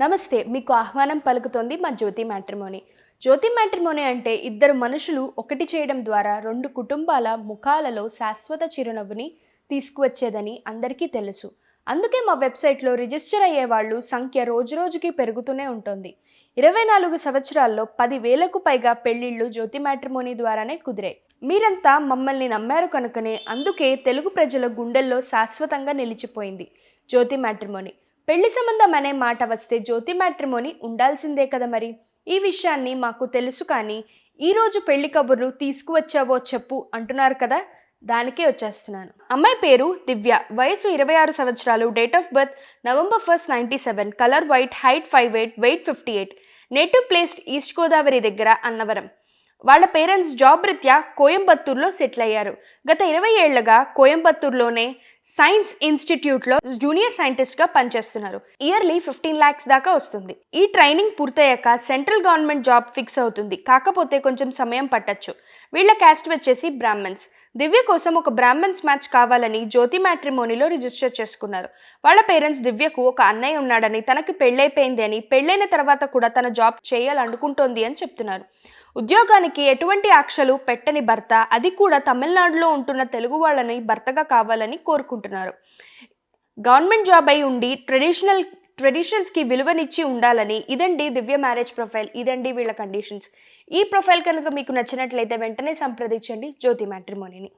నమస్తే మీకు ఆహ్వానం పలుకుతోంది మా జ్యోతి మ్యాట్రిమోని. జ్యోతి మ్యాట్రిమోని అంటే ఇద్దరు మనుషులు ఒకటి చేయడం ద్వారా రెండు కుటుంబాల ముఖాలలో శాశ్వత చిరునవ్వుని తీసుకువచ్చేదని అందరికీ తెలుసు. అందుకే మా వెబ్సైట్లో రిజిస్టర్ అయ్యే వాళ్ళు సంఖ్య రోజురోజుకి పెరుగుతూనే ఉంటుంది. ఇరవై నాలుగు సంవత్సరాల్లో పది వేలకు పైగా పెళ్ళిళ్ళు జ్యోతి మ్యాట్రిమోని ద్వారానే కుదిరాయి. మీరంతా మమ్మల్ని నమ్మారు కనుకనే అందుకే తెలుగు ప్రజల గుండెల్లో శాశ్వతంగా నిలిచిపోయింది జ్యోతి మ్యాట్రిమోని. పెళ్ళి సంబంధం అనే మాట వస్తే జ్యోతి మ్యాట్రిమోని ఉండాల్సిందే కదా మరి? ఈ విషయాన్ని మాకు తెలుసు కానీ ఈరోజు పెళ్ళి కబుర్లు తీసుకువచ్చావో చెప్పు అంటున్నారు కదా? దానికే వచ్చేస్తున్నాను. అమ్మాయి పేరు దివ్య. వయసు ఇరవై ఆరు సంవత్సరాలు. Date of birth November first ninety seven. Colour white height five eight weight fifty eight. Native placed East Godavari దగ్గర అన్నవరం. వాళ్ళ పేరెంట్స్ జాబ్ రీత్యా కోయంబత్తూర్లో సెటిల్ అయ్యారు. గత ఇరవై ఏళ్ళుగా కోయంబత్తూర్లోనే సైన్స్ ఇన్స్టిట్యూట్లో జూనియర్ సైంటిస్ట్గా పనిచేస్తున్నారు. ఇయర్లీ ఫిఫ్టీన్ ల్యాక్స్ దాకా వస్తుంది. ఈ ట్రైనింగ్ పూర్తయ్యాక సెంట్రల్ గవర్నమెంట్ జాబ్ ఫిక్స్ అవుతుంది. కాకపోతే కొంచెం సమయం పట్టచ్చు. వీళ్ళ క్యాస్ట్ వచ్చేసి బ్రాహ్మణ్స్. దివ్య కోసం ఒక బ్రాహ్మణ్స్ మ్యాచ్ కావాలని జ్యోతి మ్యాట్రిమోనీలో రిజిస్టర్ చేసుకున్నారు. వాళ్ళ పేరెంట్స్ దివ్యకు ఒక అన్నయ్య ఉన్నాడని తనకి పెళ్ళైపోయింది అని పెళ్ళైన తర్వాత కూడా తన జాబ్ చేయాలనుకుంటోంది అని చెప్తున్నారు. ఉద్యోగానికి ఎటువంటి ఆంక్షలు పెట్టని భర్త అది కూడా తమిళనాడులో ఉంటున్న తెలుగు వాళ్ళని భర్తగా కావాలని కోరుకుంటున్నారు. గవర్నమెంట్ జాబ్ అయి ఉండి ట్రెడిషనల్ ట్రెడిషన్స్కి విలువనిచ్చి ఉండాలని ఇదండి దివ్య మ్యారేజ్ ప్రొఫైల్. ఇదండి వీళ్ళ కండిషన్స్. ఈ ప్రొఫైల్ కనుక మీకు నచ్చినట్లయితే వెంటనే సంప్రదించండి. జ్యోతి మ్యాట్రిమోనీని.